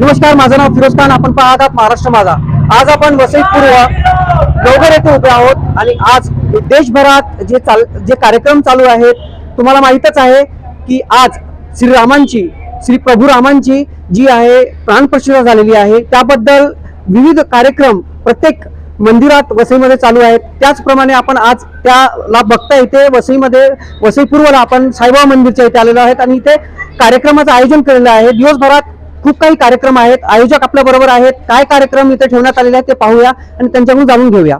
नमस्कार माझं नाव फिरोज खान. आपण पाहत आहात महाराष्ट्र माझा. आज आपण वसई पूर्व येथे उभे आहोत आणि आज देशभरात जे चाल जे कार्यक्रम चालू आहेत तुम्हाला माहीतच आहे की आज श्रीरामांची श्री प्रभू रामांची जी आहे प्राणप्रतिष्ठा झालेली आहे त्याबद्दल विविध कार्यक्रम प्रत्येक मंदिरात वसईमध्ये चालू आहेत. त्याचप्रमाणे आपण आज त्याला बघता येते वसईमध्ये वसई पूर्वला आपण साईबाबा मंदिरच्या इथे आलेलो आहेत आणि इथे कार्यक्रमाचं आयोजन केलेलं आहे. दिवसभरात खूप काही कार्यक्रम आहेत. आयोजक आपल्या बरोबर आहेत. काय कार्यक्रम इथे ठेवण्यात आलेले आहेत ते पाहूया आणि त्यांच्याकडून जाणून घेऊया.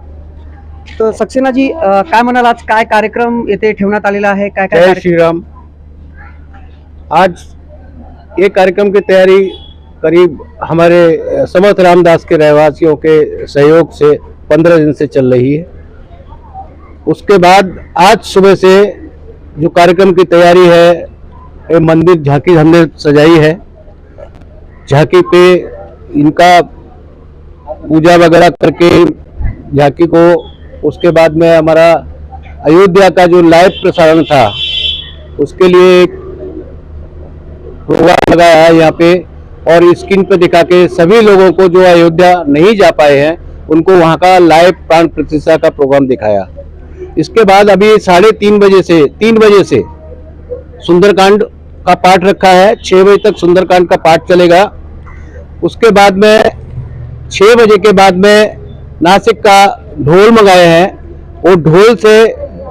तर सक्सेनाजी अं, काय म्हणाल आज? काय कार्यक्रम येथे ठेवण्यात आलेला आहे? काय काय जय कार्यक्रम- राम आज ये कार्यक्रम की तैयारी करीब हमारे अ, समर्थ रामदास के रहवासियों के सहयोग से पंद्रह दिन से चल रही है। उसके बाद आज सुबह से जो कार्यक्रम की तैयारी है ये मंदिर झांकी हमने सजाई है। झांकी पे इनका पूजा वगैरह करके झांकी को उसके बाद में हमारा अयोध्या का जो लाइव प्रसारण था, उसके लिए एक प्रोग्राम लगाया है यहाँ पे और स्क्रीन पे दिखा के सभी लोगों को जो अयोध्या नहीं जा पाए हैं, उनको वहाँ का लाइव प्राण प्रतिष्ठा का प्रोग्राम दिखाया। इसके बाद अभी साढ़े तीन बजे से, तीन बजे से सुंदरकांड का पाठ रखा है छः बजे तक सुंदरकांड का पाठ चलेगा। उसके बाद में छः बजे के बाद में नासिक का ढोल मंगाए हैं। वो ढोल से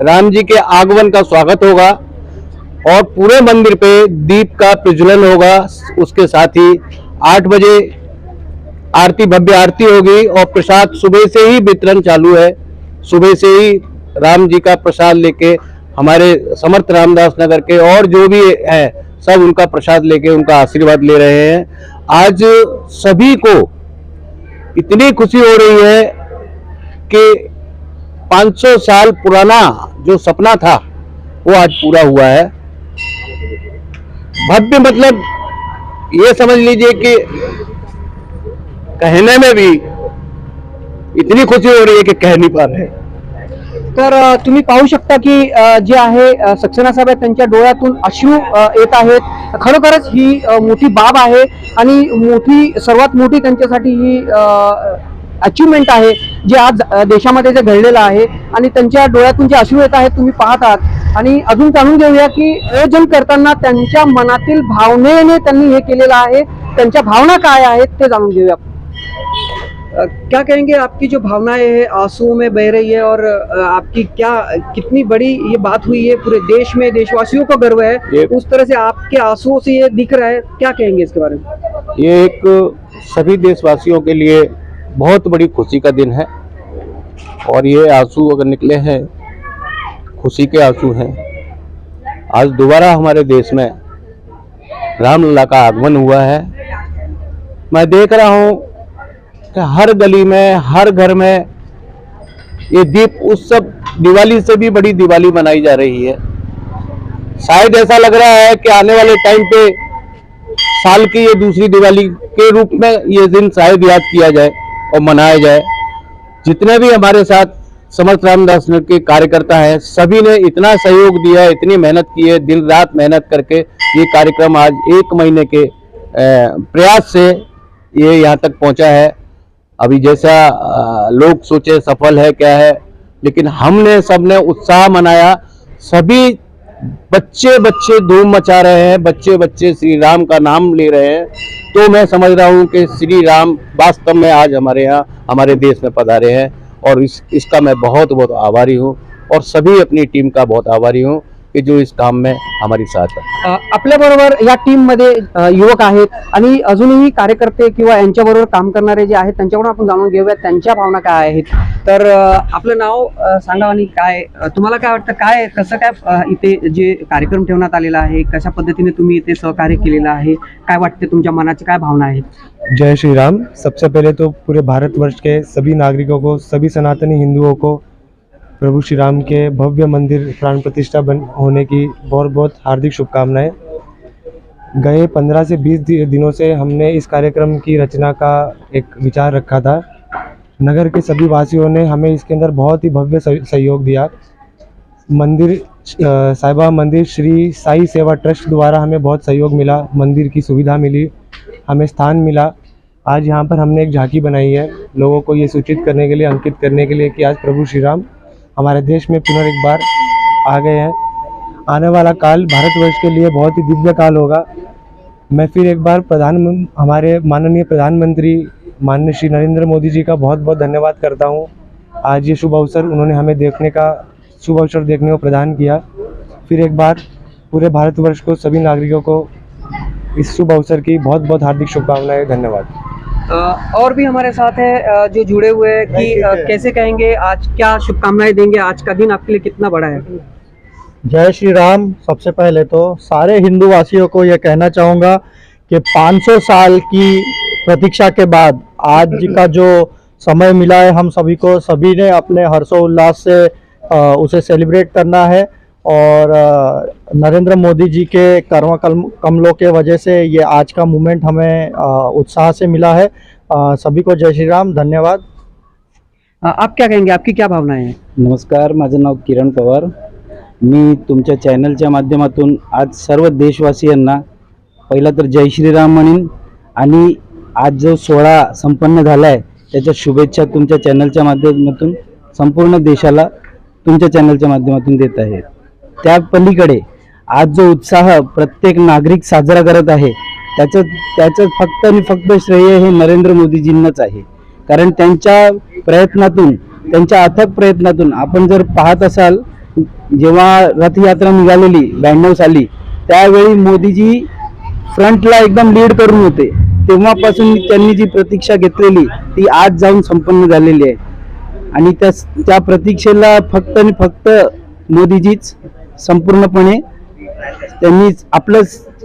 राम जी के आगमन का स्वागत होगा और पूरे मंदिर पे दीप का प्रज्वलन होगा। उसके साथ ही आठ बजे आरती, भव्य आरती होगी और प्रसाद सुबह से ही वितरण चालू है। सुबह से ही राम जी का प्रसाद लेके हमारे समर्थ रामदास नगर के और जो भी है, सब उनका प्रसाद लेके उनका आशीर्वाद ले रहे हैं। आज सभी को इतनी खुशी हो रही है कि 500 साल पुराना जो सपना था, वो आज पूरा हुआ है। भव्य मतलब ये समझ लीजिए कि कहने में भी इतनी खुशी हो रही है कि कह नहीं पा रहे तर तुम्ही पाहू शकता की जे आहे सक्सेना साहेब आहेत त्यांच्या डोळ्यातून अश्रू येत आहेत. खरोखरच ही मोठी बाब आहे आणि मोठी सर्वात मोठी त्यांच्यासाठी ही अचिव्हमेंट आहे जे आज देशामध्ये जे घडलेलं आहे. आणि त्यांच्या डोळ्यातून जे अश्रू येत आहेत तुम्ही पाहत आहात आणि अजून जाणून घेऊया की आयोजन करताना त्यांच्या मनातील भावनेने त्यांनी हे केलेलं आहे. त्यांच्या भावना काय आहेत ते जाणून घेऊया क्या कहेंगे आपकी जो भावनाएँ है आंसुओं में बह रही है और आपकी क्या कितनी बड़ी ये बात हुई है पूरे देश में देशवासियों को गर्व है उस तरह से आपके आंसुओं से ये दिख रहा है क्या कहेंगे इसके बारे में? ये एक सभी देशवासियों के लिए बहुत बड़ी खुशी का दिन है और ये आँसू अगर निकले हैं खुशी के आँसू हैं। आज दोबारा हमारे देश में रामलला का आगमन हुआ है। मैं देख रहा हूँ कि हर गली में, हर घर में ये दीप उत्सव दिवाली से भी बड़ी दिवाली मनाई जा रही है। शायद ऐसा लग रहा है कि आने वाले टाइम पे साल की ये दूसरी दिवाली के रूप में ये दिन शायद याद किया जाए और मनाया जाए। जितने भी हमारे साथ समर्थ रामदास के कार्यकर्ता हैं, सभी ने इतना सहयोग दिया है इतनी मेहनत की है, दिन रात मेहनत करके ये कार्यक्रम आज एक महीने के प्रयास से ये यहाँ तक पहुँचा है। अभी जैसा लोग सोचे सफल है, क्या है, लेकिन हमने, सबने उत्साह मनाया। सभी बच्चे बच्चे धूम मचा रहे हैं बच्चे बच्चे श्री राम का नाम ले रहे हैं। तो मैं समझ रहा हूँ कि श्री राम वास्तव में आज हमारे यहाँ, हमारे देश में पधारे हैं और इस, इसका मैं बहुत बहुत आभारी हूँ और सभी अपनी टीम का बहुत आभारी हूँ। कि जो इस काम में हमारी साथ है। आपल्या बरोबर या टीममध्ये युवक आहेत आणि अजूनही कार्यकर्ते किंवा यांच्या बरोबर काम करणारे जे आहेत त्यांच्याकडून आपण जाणून घेऊया त्यांच्या भावना काय आहेत. तर आपलं नाव सांगा आणि काय तुम्हाला काय वाटतं काय कसं काय इथे जे कार्यक्रम ठेवण्यात आलेला आहे कशा पद्धतीने तुम्ही इथे सहकार्य केलेलं आहे काय वाटते तुमच्या मनाची काय भावना आहेत? जय श्री राम सबसे पहले तो पूरे भारतवर्ष के सभी नागरिकों को सभी सनातनी हिंदुओं को प्रभु श्री राम के भव्य मंदिर प्राण प्रतिष्ठा बन होने की बहुत बहुत हार्दिक शुभकामनाएँ। गए पंद्रह से बीस दिनों से हमने इस कार्यक्रम की रचना का एक विचार रखा था। नगर के सभी वासियों ने हमें इसके अंदर बहुत ही भव्य सहयोग दिया। मंदिर साहिबा मंदिर श्री साई सेवा ट्रस्ट द्वारा हमें बहुत सहयोग मिला। मंदिर की सुविधा मिली, हमें स्थान मिला। आज यहाँ पर हमने एक झांकी बनाई है। लोगों को ये सूचित करने के लिए, अंकित करने के लिए कि आज प्रभु श्री राम हमारे देश में पुनः एक बार आ गए हैं। आने वाला काल भारतवर्ष के लिए बहुत ही दिव्य काल होगा। मैं फिर एक बार प्रधान हमारे माननीय प्रधानमंत्री, माननीय श्री नरेंद्र मोदी जी का बहुत बहुत धन्यवाद करता हूँ। आज ये शुभ अवसर उन्होंने हमें देखने का, शुभ अवसर देखने को प्रदान किया। फिर एक बार पूरे भारतवर्ष को सभी नागरिकों को इस शुभ अवसर की बहुत बहुत हार्दिक शुभकामनाएँ, धन्यवाद। और भी हमारे साथ है जो जुड़े हुए हैं कि कैसे कहेंगे आज क्या शुभकामनाएँ देंगे आज का दिन आपके लिए कितना बड़ा है? जय श्री राम। सबसे पहले तो सारे हिंदू वासियों को यह कहना चाहूँगा कि 500 साल की प्रतीक्षा के बाद आज का जो समय मिला है हम सभी को सभी ने अपने हर्षोल्लास से उसे सेलिब्रेट करना है। और नरेंद्र मोदी जी के कर्म कमलों के वजह से ये आज का मूवमेंट हमें उत्साह से मिला है। सभी को जय श्री राम धन्यवाद आप क्या कहेंगे? आपकी क्या भावनाएं हैं? नमस्कार माझं नाव किरण पवार. मी तुमच्या चॅनलच्या माध्यमातून आज सर्व देशवासियांना पहिला तर जय श्रीराम म्हणेन आणि आज जो सोहळा संपन्न झाला आहे त्याच्या शुभेच्छा तुमच्या चॅनलच्या माध्यमातून संपूर्ण देशाला तुमच्या चॅनलच्या माध्यमातून देत आहे त्या पलीकडे आज जो उत्साह प्रत्येक नागरिक साजरा करत आहे त्याचं त्याचं फक्त आणि फक्त श्रेय हे नरेंद्र मोदीजींनाच आहे. कारण त्यांच्या प्रयत्नातून त्यांच्या अथक प्रयत्नातून आपण जर पाहत असाल जेव्हा रथयात्रा निघालेली ब्याण्णव साली त्यावेळी मोदीजी फ्रंटला एकदम लीड करून होते. तेव्हापासून त्यांनी जी प्रतीक्षा घेतलेली ती आज जाऊन संपन्न झालेली आहे. आणि त्या त्या प्रतीक्षेला फक्त आणि फक्त मोदीजीच संपूर्णपणे त्यांनी आपलं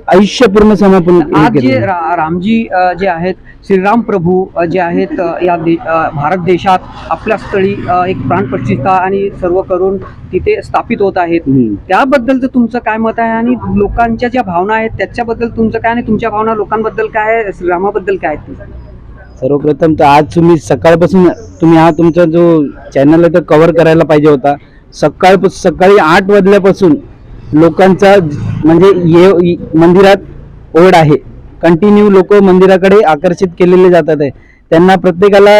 आयुष्य पूर्ण समर्पण हे आज जे. रा- रामजी जे आहेत श्रीराम प्रभू जे आहेत या दे भारत देशात आपल्या स्थळी एक प्राणप्रतिष्ठा आणि सर्व करून तिथे स्थापित होत आहेत. त्याबद्दलचं तुमचं काय मत आहे आणि लोकांच्या ज्या भावना आहेत त्याच्याबद्दल तुमचं काय आणि तुमच्या भावना लोकांबद्दल काय आहे श्रीरामाबद्दल काय आहेत? सर्वप्रथम तर आज तुम्ही सकाळपासून तुम्ही हा तुमचा जो चॅनल आहे तो कव्हर करायला पाहिजे होता सकाळ सकाळी आठ वाजल्यापासून लोकांचा म्हणजे ये मंदिरात ओढ आहे. कंटिन्यू लोक मंदिराकडे आकर्षित केलेले जातात आहे. त्यांना प्रत्येकाला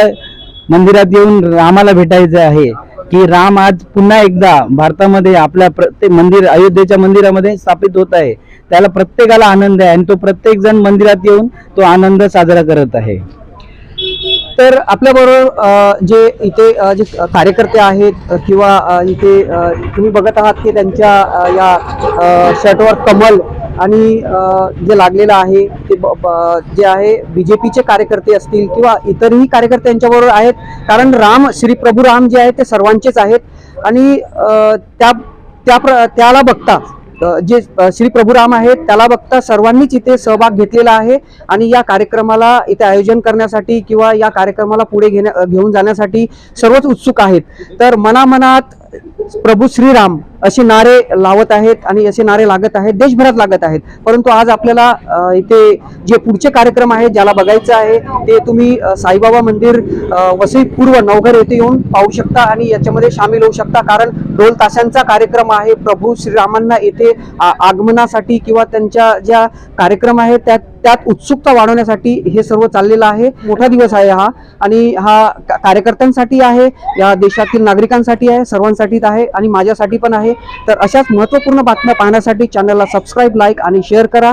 मंदिरात येऊन रामाला भेटायचं आहे की राम आज पुन्हा एकदा भारतामध्ये आपल्या प्रत्येक मंदिर अयोध्येच्या मंदिरामध्ये स्थापित होत आहे. त्याला प्रत्येकाला आनंद आहे आणि तो प्रत्येक जण मंदिरात येऊन तो आनंद साजरा करत आहे. तर आपल्याबरोबर जे इथे जे कार्यकर्ते आहेत किंवा इथे तुम्ही बघत आहात की त्यांच्या या शर्टवर कमल आणि जे लागलेलं आहे ते ब- जे आहे बी जे पीचे कार्यकर्ते असतील किंवा इतरही कार्यकर्ते यांच्याबरोबर आहेत कारण राम श्री प्रभू राम जे आहेत ते सर्वांचेच आहेत. आणि त्या त्या प्र त्याला बघता जे श्री प्रभुराम आहेत त्याला बघता सर्वांनीच इथे सहभाग घेतलेला आहे आणि या कार्यक्रमाला इथे आयोजन करण्यासाठी किंवा या कार्यक्रमाला पुढे घेण्या घेऊन जाण्यासाठी सर्वच उत्सुक आहेत. तर मनामनात प्रभू श्रीराम असे नारे लावत आहेत आणि असे नारे लागत आहेत देशभरात लागत आहेत. परंतु आज आपल्याला इथे जे पुढचे कार्यक्रम आहेत ज्याला बघायचं आहे ते तुम्ही साईबाबा मंदिर वसईपूर्व वसई पूर्व नवघर येथे येऊन पाहू शकता आणि याच्यामध्ये सामील होऊ शकता. कारण ढोल ताशांचा कार्यक्रम आहे प्रभू श्रीरामांना येथे आ- आगमनासाठी किंवा त्यांच्या ज्या कार्यक्रम आहेत त्यात त्यात उत्सुकता वाढवण्यासाठी हे सर्व चाललेलं आहे. मोठा दिवस आहे हा आणि हा कार्यकर्त्यांसाठी आहे या देशातील नागरिकांसाठी आहे सर्वांसाठीच आहे आणि माझ्यासाठी पण आहे. तर अशाच महत्त्वपूर्ण बातम्या पाहण्यासाठी चॅनलला सबस्क्राईब लाईक आणि शेअर करा.